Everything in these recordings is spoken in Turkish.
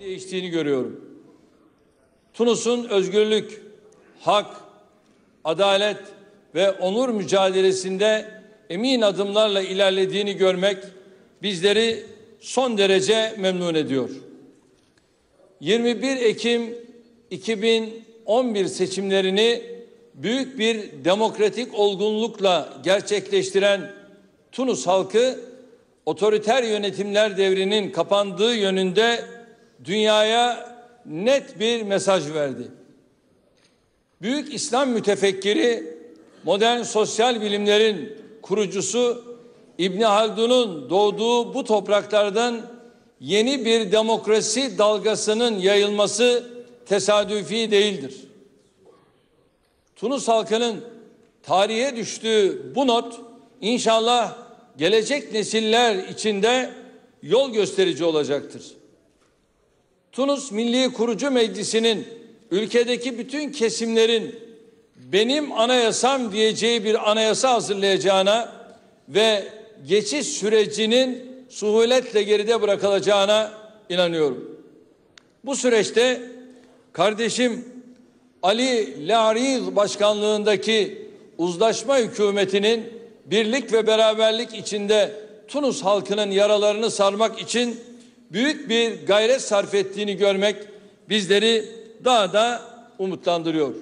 değiştiğini görüyorum. Tunus'un özgürlük, hak, adalet ve onur mücadelesinde emin adımlarla ilerlediğini görmek bizleri son derece memnun ediyor. 21 Ekim 2011 seçimlerini büyük bir demokratik olgunlukla gerçekleştiren Tunus halkı otoriter yönetimler devrinin kapandığı yönünde dünyaya net bir mesaj verdi. Büyük İslam mütefekkiri, modern sosyal bilimlerin kurucusu İbn Haldun'un doğduğu bu topraklardan yeni bir demokrasi dalgasının yayılması tesadüfi değildir. Tunus halkının tarihe düştüğü bu not inşallah gelecek nesiller içinde yol gösterici olacaktır. Tunus Milli Kurucu Meclisi'nin ülkedeki bütün kesimlerin benim anayasam diyeceği bir anayasa hazırlayacağına ve geçiş sürecinin suhuletle geride bırakılacağına inanıyorum. Bu süreçte kardeşim Ali Lariz başkanlığındaki uzlaşma hükümetinin birlik ve beraberlik içinde Tunus halkının yaralarını sarmak için büyük bir gayret sarf ettiğini görmek bizleri daha da umutlandırıyor.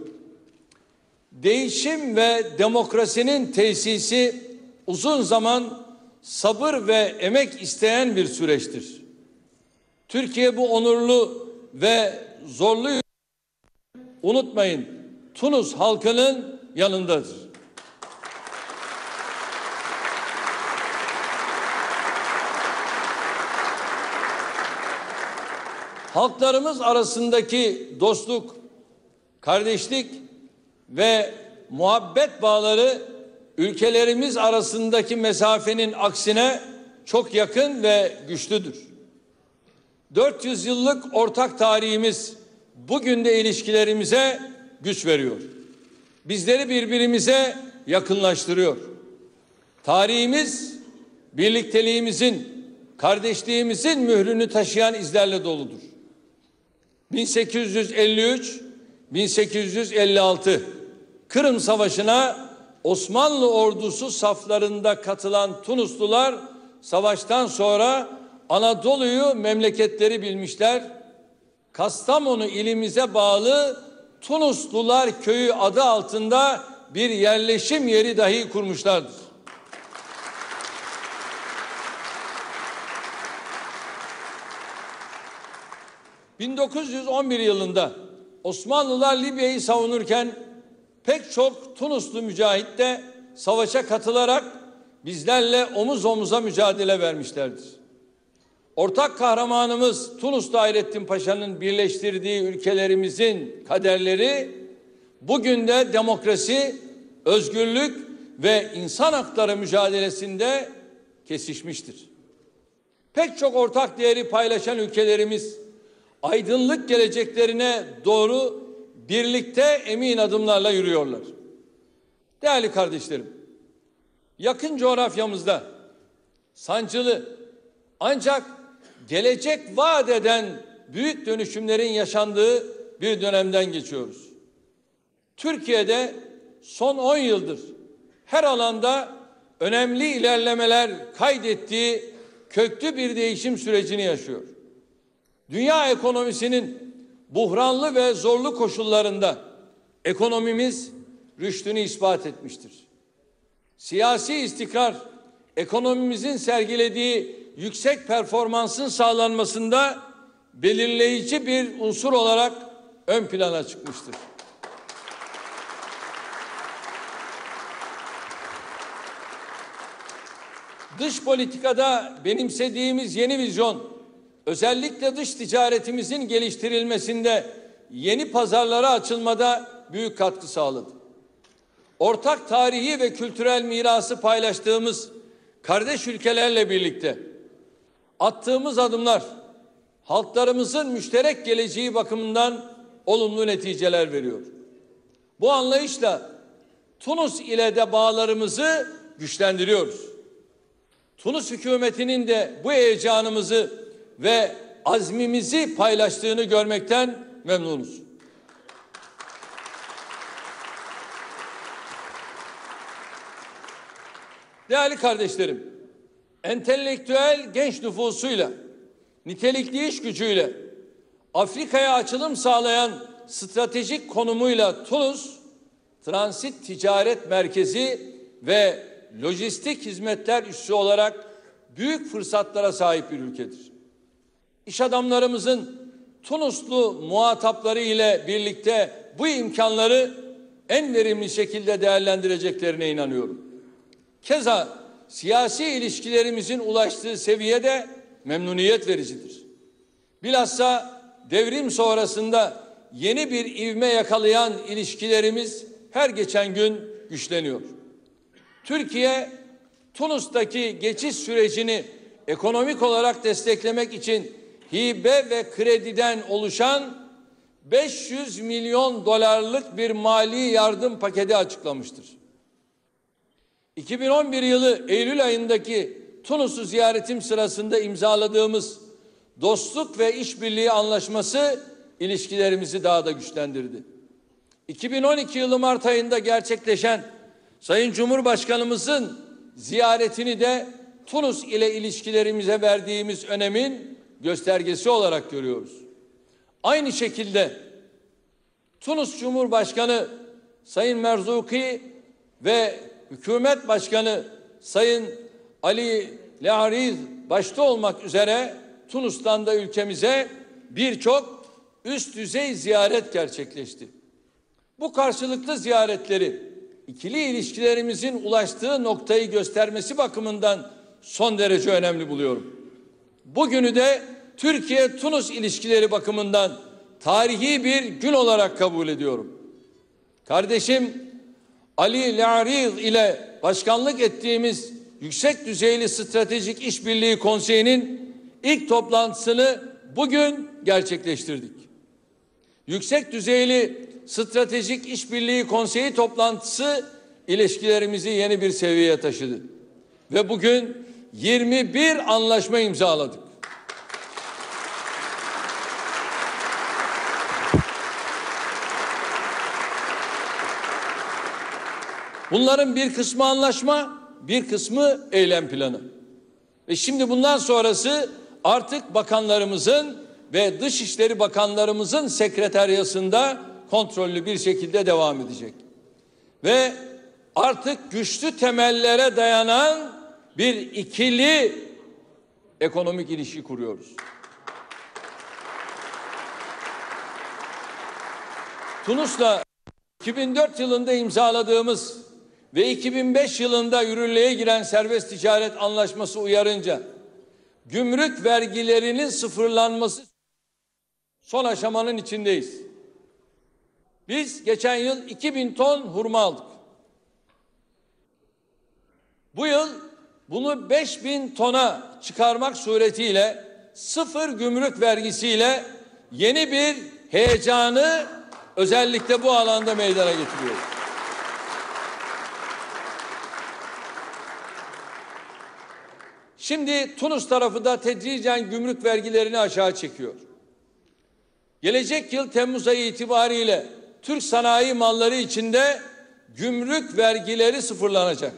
Değişim ve demokrasinin tesisi uzun zaman sabır ve emek isteyen bir süreçtir. Türkiye bu onurlu ve zorlu unutmayın Tunus halkının yanındadır. Halklarımız arasındaki dostluk, kardeşlik ve muhabbet bağları ülkelerimiz arasındaki mesafenin aksine çok yakın ve güçlüdür. 400 yıllık ortak tarihimiz bugün de ilişkilerimize güç veriyor. Bizleri birbirimize yakınlaştırıyor. Tarihimiz birlikteliğimizin, kardeşliğimizin mührünü taşıyan izlerle doludur. 1853 1856 Kırım Savaşı'na Osmanlı ordusu saflarında katılan Tunuslular savaştan sonra Anadolu'yu memleketleri bilmişler. Kastamonu ilimize bağlı Tunuslular köyü adı altında bir yerleşim yeri dahi kurmuşlardır. 1911 yılında Osmanlılar Libya'yı savunurken pek çok Tunuslu mücahit de savaşa katılarak bizlerle omuz omuza mücadele vermişlerdir. Ortak kahramanımız Tunuslu Hayrettin Paşa'nın birleştirdiği ülkelerimizin kaderleri bugün de demokrasi, özgürlük ve insan hakları mücadelesinde kesişmiştir. Pek çok ortak değeri paylaşan ülkelerimiz aydınlık geleceklerine doğru birlikte emin adımlarla yürüyorlar. Değerli kardeşlerim, yakın coğrafyamızda sancılı ancak gelecek vaat eden büyük dönüşümlerin yaşandığı bir dönemden geçiyoruz. Türkiye'de son 10 yıldır her alanda önemli ilerlemeler kaydettiği köklü bir değişim sürecini yaşıyor. Dünya ekonomisinin buhranlı ve zorlu koşullarında ekonomimiz rüştünü ispat etmiştir. Siyasi istikrar ekonomimizin sergilediği yüksek performansın sağlanmasında belirleyici bir unsur olarak ön plana çıkmıştır. Dış politikada benimsediğimiz yeni vizyon özellikle dış ticaretimizin geliştirilmesinde yeni pazarlara açılmada büyük katkı sağladı. Ortak tarihi ve kültürel mirası paylaştığımız kardeş ülkelerle birlikte attığımız adımlar halklarımızın müşterek geleceği bakımından olumlu neticeler veriyor. Bu anlayışla Tunus ile de bağlarımızı güçlendiriyoruz. Tunus hükümetinin de bu heyecanımızı ve azmimizi paylaştığını görmekten memnunuz. Değerli kardeşlerim, entelektüel genç nüfusuyla, nitelikli iş gücüyle, Afrika'ya açılım sağlayan stratejik konumuyla Tunus, transit ticaret merkezi ve lojistik hizmetler üssü olarak büyük fırsatlara sahip bir ülkedir. İş adamlarımızın Tunuslu muhatapları ile birlikte bu imkanları en verimli şekilde değerlendireceklerine inanıyorum. Keza siyasi ilişkilerimizin ulaştığı seviyede memnuniyet vericidir. Bilhassa devrim sonrasında yeni bir ivme yakalayan ilişkilerimiz her geçen gün güçleniyor. Türkiye Tunus'taki geçiş sürecini ekonomik olarak desteklemek için hibe ve krediden oluşan 500 milyon dolarlık bir mali yardım paketi açıklamıştır. 2011 yılı Eylül ayındaki Tunus'u ziyaretim sırasında imzaladığımız dostluk ve işbirliği anlaşması ilişkilerimizi daha da güçlendirdi. 2012 yılı Mart ayında gerçekleşen Sayın Cumhurbaşkanımızın ziyaretini de Tunus ile ilişkilerimize verdiğimiz önemin göstergesi olarak görüyoruz. Aynı şekilde Tunus Cumhurbaşkanı Sayın Merzuki ve Hükümet Başkanı Sayın Ali Leariz başta olmak üzere Tunus'tan da ülkemize birçok üst düzey ziyaret gerçekleşti. Bu karşılıklı ziyaretleri ikili ilişkilerimizin ulaştığı noktayı göstermesi bakımından son derece önemli buluyorum. Bugünü de Türkiye-Tunus ilişkileri bakımından tarihi bir gün olarak kabul ediyorum. Kardeşim Ali Lariz ile başkanlık ettiğimiz yüksek düzeyli stratejik işbirliği konseyinin ilk toplantısını bugün gerçekleştirdik. Yüksek düzeyli stratejik işbirliği konseyi toplantısı ilişkilerimizi yeni bir seviyeye taşıdı. Ve bugün 21 anlaşma imzaladık. Bunların bir kısmı anlaşma, bir kısmı eylem planı. Ve şimdi bundan sonrası artık bakanlarımızın ve Dışişleri Bakanlarımızın sekreteryasında kontrollü bir şekilde devam edecek. Ve artık güçlü temellere dayanan bir ikili ekonomik ilişki kuruyoruz. Tunus'la 2004 yılında imzaladığımız ve 2005 yılında yürürlüğe giren serbest ticaret anlaşması uyarınca gümrük vergilerinin sıfırlanması son aşamanın içindeyiz. Biz geçen yıl 2000 ton hurma aldık. Bu yıl bunu 5000 tona çıkarmak suretiyle sıfır gümrük vergisiyle yeni bir heyecanı özellikle bu alanda meydana getiriyoruz. Şimdi Tunus tarafı da tedricen gümrük vergilerini aşağı çekiyor. Gelecek yıl Temmuz ayı itibariyle Türk sanayi malları içinde gümrük vergileri sıfırlanacak.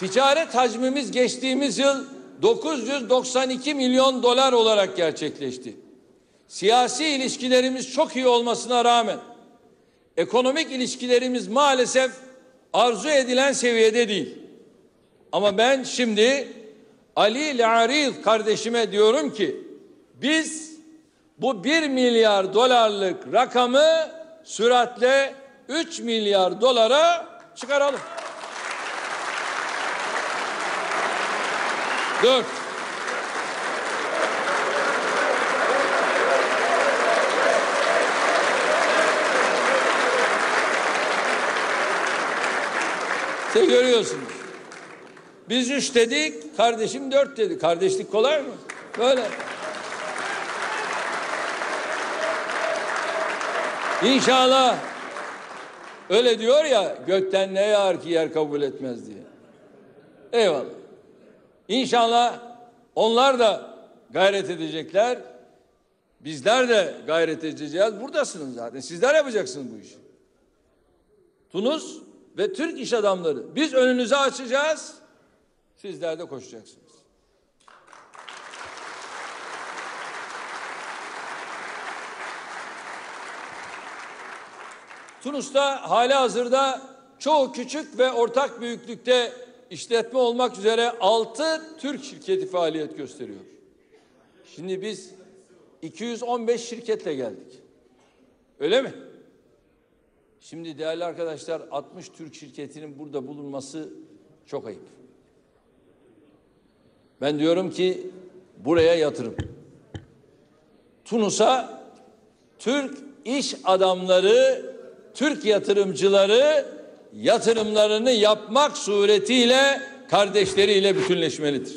Ticaret hacmimiz geçtiğimiz yıl 992 milyon dolar olarak gerçekleşti. Siyasi ilişkilerimiz çok iyi olmasına rağmen ekonomik ilişkilerimiz maalesef arzu edilen seviyede değil. Ama ben şimdi Ali Lariz kardeşime diyorum ki biz bu bir milyar dolarlık rakamı süratle 3 milyar dolara çıkaralım. Dört. Siz görüyorsunuz. Biz üç dedik, kardeşim dört dedi. Kardeşlik kolay mı? Böyle. İnşallah Öyle diyor ya gökten ne yağar ki yer kabul etmez diye. Eyvallah. İnşallah onlar da gayret edecekler. Bizler de gayret edeceğiz. Buradasınız zaten. Sizler yapacaksınız bu işi. Tunus ve Türk iş adamları. Biz önünüzü açacağız. Sizler de koşacaksınız. Tunus'ta hali hazırda çoğu küçük ve ortak büyüklükte işletme olmak üzere 6 Türk şirketi faaliyet gösteriyor. Şimdi biz 215 şirketle geldik. Öyle mi? Şimdi değerli arkadaşlar 60 Türk şirketinin burada bulunması çok ayıp. Ben diyorum ki buraya yatırım. Tunus'a Türk iş adamları, Türk yatırımcıları yatırımlarını yapmak suretiyle kardeşleriyle bütünleşmelidir.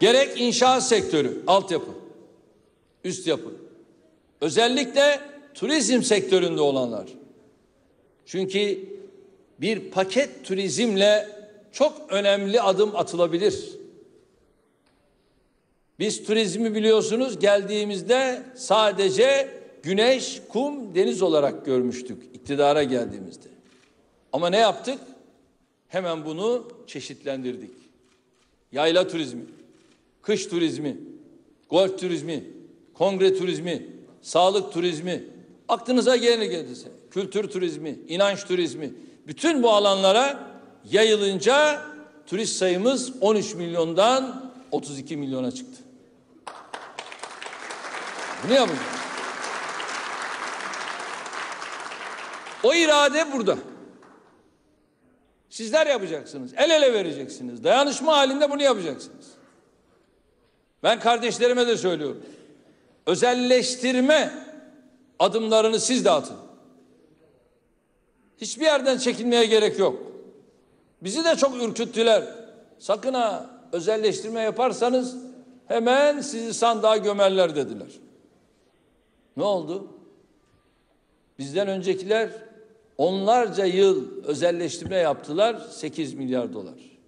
Gerek inşaat sektörü, altyapı, üst yapı. Özellikle turizm sektöründe olanlar. Çünkü bir paket turizmle çok önemli adım atılabilir. Biz turizmi biliyorsunuz geldiğimizde sadece güneş, kum, deniz olarak görmüştük iktidara geldiğimizde. Ama ne yaptık? Hemen bunu çeşitlendirdik. Yayla turizmi, kış turizmi, golf turizmi, kongre turizmi, sağlık turizmi, aklınıza gelene gelirse, kültür turizmi, inanç turizmi, bütün bu alanlara yayılınca turist sayımız 13 milyondan 32 milyona çıktı. Bunu yapacağız. O irade burada. Sizler yapacaksınız. El ele vereceksiniz. Dayanışma halinde bunu yapacaksınız. Ben kardeşlerime de söylüyorum. Özelleştirme adımlarını siz de atın. Hiçbir yerden çekinmeye gerek yok. Bizi de çok ürküttüler. Sakın ha özelleştirme yaparsanız hemen sizi sandığa gömerler dediler. Ne oldu? Bizden öncekiler onlarca yıl özelleştirme yaptılar 8 milyar dolar.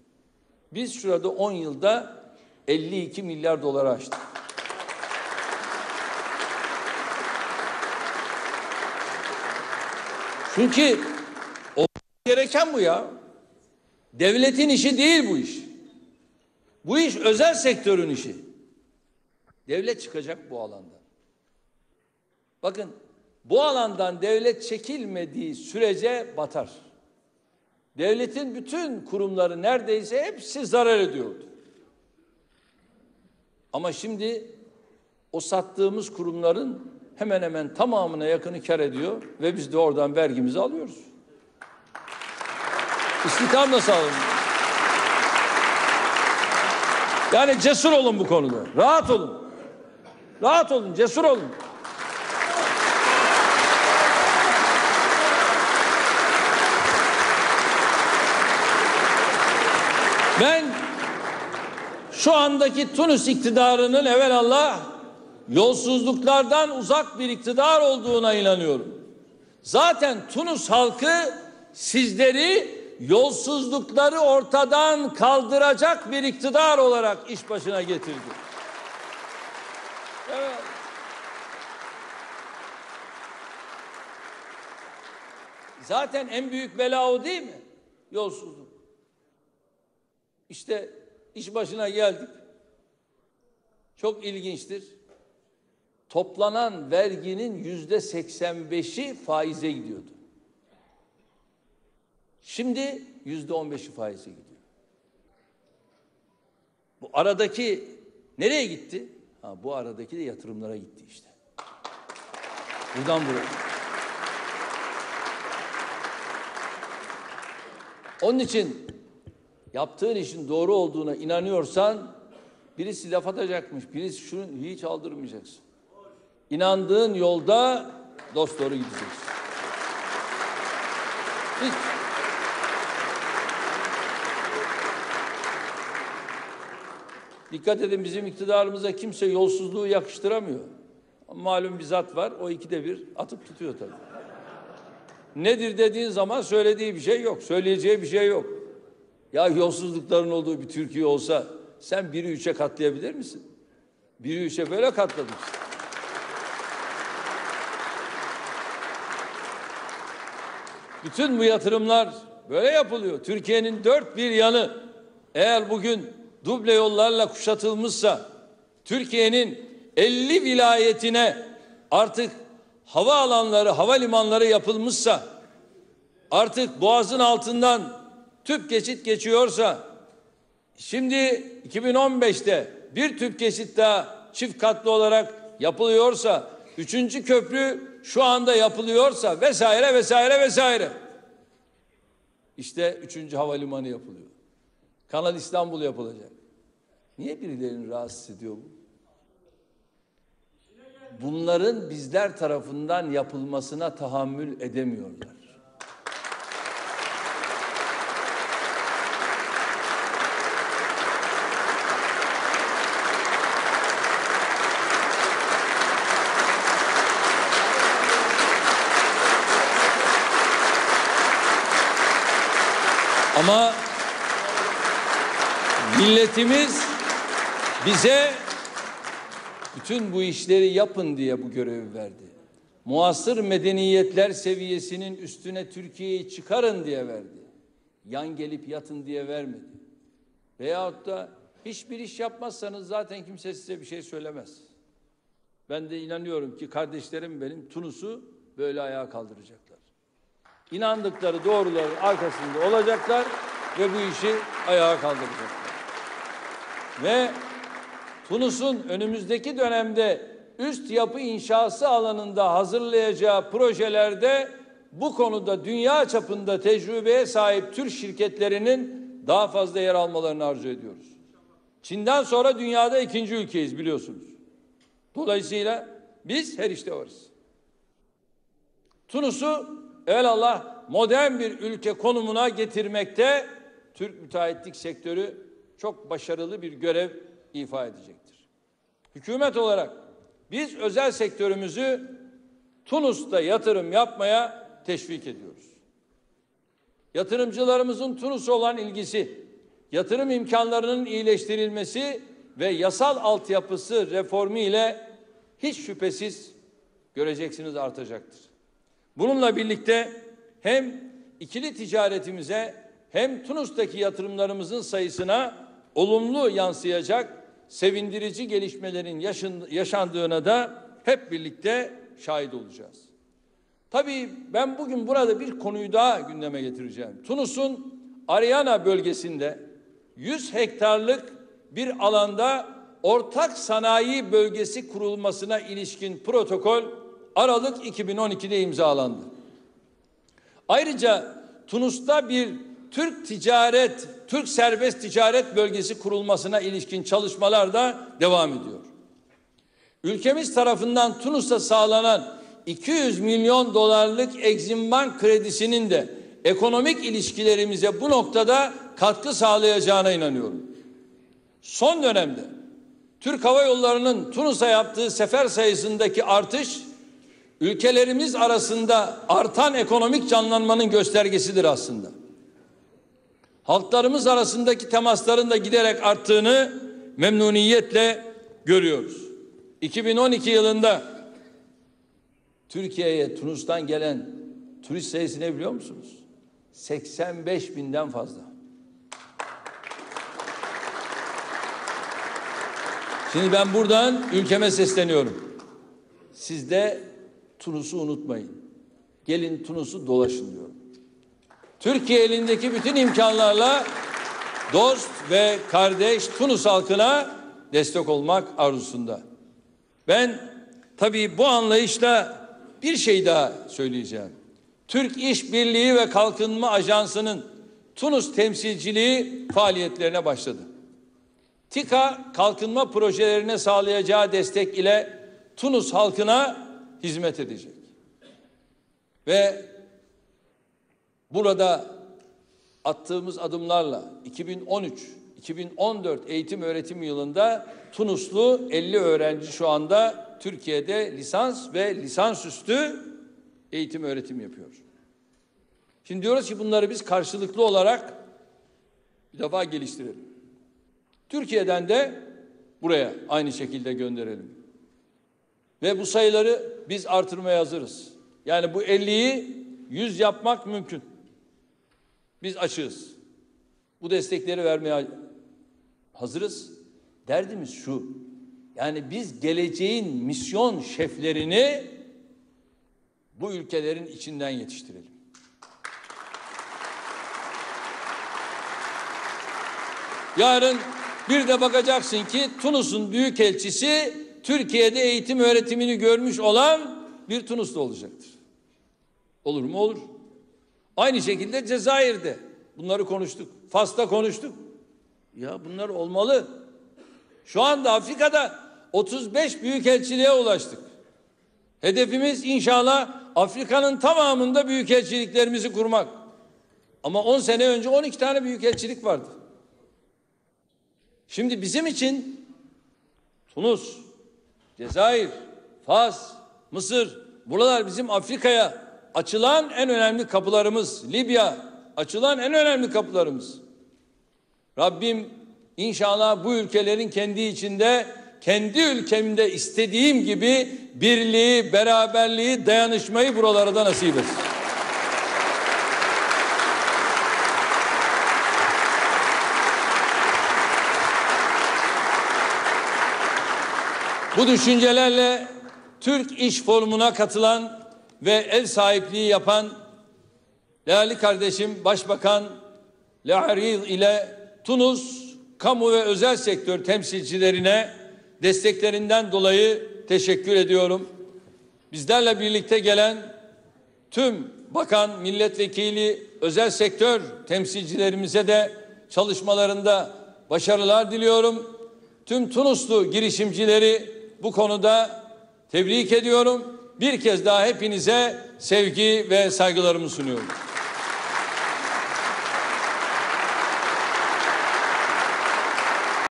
Biz şurada 10 yılda 52 milyar dolara açtık. Çünkü o gereken bu ya. Devletin işi değil bu iş. Bu iş özel sektörün işi. Devlet çıkacak bu alandan. Bakın bu alandan devlet çekilmediği sürece batar. Devletin bütün kurumları neredeyse hepsi zarar ediyordu. Ama şimdi o sattığımız kurumların hemen hemen tamamına yakını kar ediyor ve biz de oradan vergimizi alıyoruz. İstihdam da sağlanıyor. Yani cesur olun bu konuda. Rahat olun. Rahat olun, cesur olun. Ben şu andaki Tunus iktidarının evvelallah yolsuzluklardan uzak bir iktidar olduğuna inanıyorum. Zaten Tunus halkı sizleri yolsuzlukları ortadan kaldıracak bir iktidar olarak iş başına getirdi. Evet. Zaten en büyük bela o değil mi? Yolsuzluk. İşte iş başına geldik. Çok ilginçtir. Toplanan verginin yüzde 85'i faize gidiyordu. Şimdi yüzde 15'i faize gidiyor. Bu aradaki nereye gitti? Ha, bu aradaki de yatırımlara gitti işte. Buradan buraya. Onun için yaptığın işin doğru olduğuna inanıyorsan birisi laf atacakmış, birisi şunu hiç aldırmayacaksın. İnandığın yolda dost doğru gideceksin. Hiç. Dikkat edin bizim iktidarımıza kimse yolsuzluğu yakıştıramıyor. Malum bir zat var o ikide bir atıp tutuyor tabii. Nedir dediğin zaman söylediği bir şey yok. Söyleyeceği bir şey yok. Ya yolsuzlukların olduğu bir Türkiye olsa sen biri üçe katlayabilir misin? Biri üçe böyle katladık. Bütün bu yatırımlar böyle yapılıyor. Türkiye'nin dört bir yanı eğer bugün duble yollarla kuşatılmışsa Türkiye'nin 50 vilayetine artık hava alanları, havalimanları yapılmışsa artık boğazın altından tüp geçit geçiyorsa şimdi 2015'te bir tüp geçit daha çift katlı olarak yapılıyorsa üçüncü köprü şu anda yapılıyorsa vesaire vesaire vesaire. İşte üçüncü havalimanı yapılıyor. Kanal İstanbul yapılacak. Niye birilerini rahatsız ediyor bu? Bunların bizler tarafından yapılmasına tahammül edemiyorlar. Ama milletimiz bize bütün bu işleri yapın diye bu görevi verdi. Muasır medeniyetler seviyesinin üstüne Türkiye'yi çıkarın diye verdi. Yan gelip yatın diye vermedi. Veyahut da hiçbir iş yapmazsanız zaten kimse size bir şey söylemez. Ben de inanıyorum ki kardeşlerim benim Tunus'u böyle ayağa kaldıracaklar. İnandıkları doğruların arkasında olacaklar ve bu işi ayağa kaldıracaklar. Ve Tunus'un önümüzdeki dönemde üst yapı inşası alanında hazırlayacağı projelerde bu konuda dünya çapında tecrübeye sahip Türk şirketlerinin daha fazla yer almalarını arzu ediyoruz. Çin'den sonra dünyada ikinci ülkeyiz biliyorsunuz. Dolayısıyla biz her işte varız. Tunus'u evelallah modern bir ülke konumuna getirmekte Türk müteahhitlik sektörü çok başarılı bir görev ifa edecektir. Hükümet olarak biz özel sektörümüzü Tunus'ta yatırım yapmaya teşvik ediyoruz. Yatırımcılarımızın Tunus'a olan ilgisi, yatırım imkanlarının iyileştirilmesi ve yasal altyapısı reformu ile hiç şüphesiz göreceksiniz artacaktır. Bununla birlikte hem ikili ticaretimize hem Tunus'taki yatırımlarımızın sayısına olumlu yansıyacak sevindirici gelişmelerin yaşandığına da hep birlikte şahit olacağız. Tabii ben bugün burada bir konuyu daha gündeme getireceğim. Tunus'un Ariana bölgesinde 100 hektarlık bir alanda ortak sanayi bölgesi kurulmasına ilişkin protokol Aralık 2012'de imzalandı. Ayrıca Tunus'ta bir Türk ticaret, Türk serbest ticaret bölgesi kurulmasına ilişkin çalışmalar da devam ediyor. Ülkemiz tarafından Tunus'a sağlanan 200 milyon dolarlık Exim Bank kredisinin de ekonomik ilişkilerimize bu noktada katkı sağlayacağına inanıyorum. Son dönemde Türk Hava Yolları'nın Tunus'a yaptığı sefer sayısındaki artış ülkelerimiz arasında artan ekonomik canlanmanın göstergesidir aslında. Halklarımız arasındaki temasların da giderek arttığını memnuniyetle görüyoruz. 2012 yılında Türkiye'ye Tunus'tan gelen turist sayısı ne biliyor musunuz? 85 binden fazla. Şimdi ben buradan ülkeme sesleniyorum. Siz de Tunus'u unutmayın. Gelin Tunus'u dolaşın diyorum. Türkiye elindeki bütün imkanlarla dost ve kardeş Tunus halkına destek olmak arzusunda. Ben tabii bu anlayışla bir şey daha söyleyeceğim. Türk İş Birliği ve Kalkınma Ajansı'nın Tunus temsilciliği faaliyetlerine başladı. TİKA kalkınma projelerine sağlayacağı destek ile Tunus halkına hizmet edecek. Ve burada attığımız adımlarla 2014 eğitim öğretim yılında Tunuslu 50 öğrenci şu anda Türkiye'de lisans ve lisansüstü eğitim öğretim yapıyor. Şimdi diyoruz ki bunları biz karşılıklı olarak bir defa geliştirelim. Türkiye'den de buraya aynı şekilde gönderelim. Ve bu sayıları biz artırmaya hazırız. Yani bu 50'yi 100 yapmak mümkün. Biz açığız. Bu destekleri vermeye hazırız. Derdimiz şu. Yani biz geleceğin misyon şeflerini bu ülkelerin içinden yetiştirelim. Yarın bir de bakacaksın ki Tunus'un büyükelçisi Türkiye'de eğitim öğretimini görmüş olan bir Tunuslu olacaktır. Olur mu? Olur. Aynı şekilde Cezayir'de bunları konuştuk. Fas'ta konuştuk. Ya bunlar olmalı. Şu anda Afrika'da 35 büyükelçiliğe ulaştık. Hedefimiz inşallah Afrika'nın tamamında büyükelçiliklerimizi kurmak. Ama 10 sene önce 12 tane büyükelçilik vardı. Şimdi bizim için Tunus, Cezayir, Fas, Mısır buralar bizim Afrika'ya açılan en önemli kapılarımız. Libya açılan en önemli kapılarımız. Rabbim inşallah bu ülkelerin kendi içinde kendi ülkemde istediğim gibi birliği, beraberliği, dayanışmayı buralara da nasip etsin. Bu düşüncelerle Türk İş Forumu'na katılan ve ev sahipliği yapan değerli kardeşim Başbakan Le'aril ile Tunus kamu ve özel sektör temsilcilerine desteklerinden dolayı teşekkür ediyorum. Bizlerle birlikte gelen tüm bakan, milletvekili, özel sektör temsilcilerimize de çalışmalarında başarılar diliyorum. Tüm Tunuslu girişimcileri bu konuda tebrik ediyorum. Bir kez daha hepinize sevgi ve saygılarımı sunuyorum.